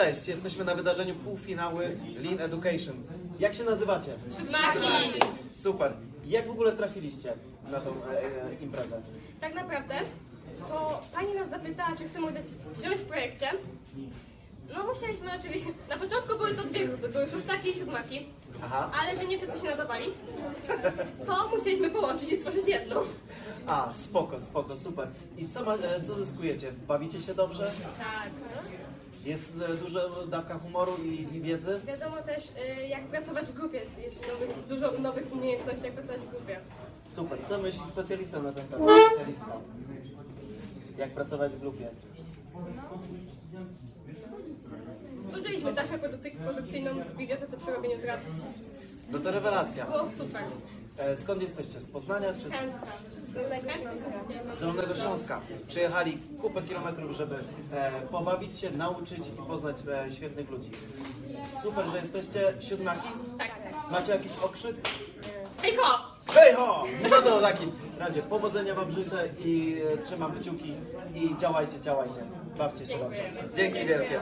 Cześć, jesteśmy na wydarzeniu półfinały Lean Education. Jak się nazywacie? Siódmaki! Super. Jak w ogóle trafiliście na tą e, e, imprezę? Tak naprawdę to pani nas zapytała, czy chcemy udział wziąć w projekcie. No musieliśmy oczywiście, na początku były to dwie grupy, były szóstaki i siódmaki, Aha. ale że nie wszyscy się nadawali, to musieliśmy połączyć i stworzyć jedną. A, spoko, spoko, super. I co, ma, e, co zyskujecie? Bawicie się dobrze? Tak. Jest e, duża dawka humoru i, i wiedzy? Wiadomo też, y, jak pracować w grupie, jest nowych, dużo nowych umiejętności, jak pracować w grupie. Super. Co myśli specjalista na ten temat? Specjalista. Jak pracować w grupie? Zużyliśmy taśmę produkcy- produkcyjną w bibliotece przy robieniu trat. No to rewelacja. Było super. E, skąd jesteście? Z Poznania czy z Dolnego Śląska? Przyjechali kupę kilometrów, żeby e, pobawić się, nauczyć i poznać e, świetnych ludzi. Super, że jesteście siódmaki. Tak, tak. Macie jakiś okrzyk? Hej ho! Hej ho! No to w takim razie powodzenia Wam życzę i e, trzymam kciuki i działajcie, działajcie. Bawcie się dobrze. Dzięki wielkie.